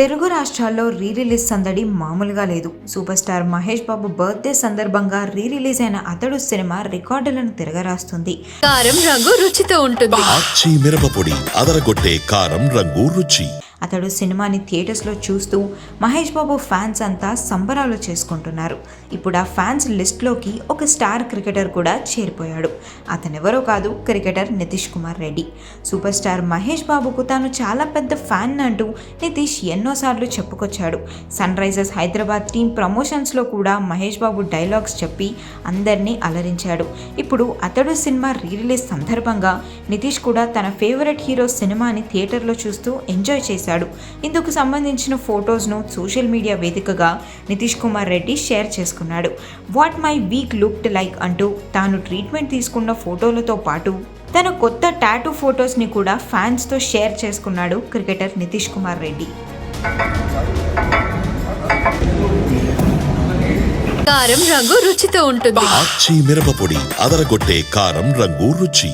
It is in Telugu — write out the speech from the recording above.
తెలుగు రాష్ట్రాల్లో రీ రిలీజ్ సందడి మామూలుగా లేదు. Super star Mahesh Babu birthday సందర్భంగా రీ రిలీజ్ అయిన అతడు సినిమా రికార్డులను తిరగరాస్తుంది. కారం రంగు రుచితో ఉంటుంది. ఆచి మిరపపొడి అదరగొట్టే కారం రంగు రుచి. అతడు సినిమాని థియేటర్స్లో చూస్తూ మహేష్ బాబు ఫ్యాన్స్ అంతా సంబరాలు చేసుకుంటున్నారు. ఇప్పుడు ఆ ఫ్యాన్స్ లిస్ట్లోకి ఒక స్టార్ క్రికెటర్ కూడా చేరిపోయాడు. అతనెవరో కాదు cricketer Nitish Kumar Reddy. Super star Mahesh బాబుకు తాను చాలా పెద్ద ఫ్యాన్ అంటూ నితీష్ ఎన్నోసార్లు చెప్పుకొచ్చాడు. సన్ రైజర్స్ హైదరాబాద్ టీం ప్రమోషన్స్లో కూడా మహేష్ బాబు డైలాగ్స్ చెప్పి అందరినీ అలరించాడు. ఇప్పుడు అతడు సినిమా రీ రిలీజ్ సందర్భంగా నితీష్ కూడా తన ఫేవరెట్ హీరో సినిమాని థియేటర్లో చూస్తూ ఎంజాయ్ చేశాడు. ఇందుకు సంబంధించిన ఫొటోస్ను సోషల్ మీడియా వేదికగా నితీష్ కుమార్ రెడ్డి షేర్ చేసుకున్నాడు. What my week looked like అంటూ తాను ట్రీట్మెంట్ తీసుకున్న ఫోటోలతో పాటు తన కొత్త టాటూ ఫొటోస్ని కూడా ఫ్యాన్స్తో షేర్ చేసుకున్నాడు క్రికెటర్ నితీష్ కుమార్ రెడ్డి. కారం రంగు రుచితో ఉంటుంది. ఆచి మిరపపొడి అదరగొట్టే కారం రంగు రుచి.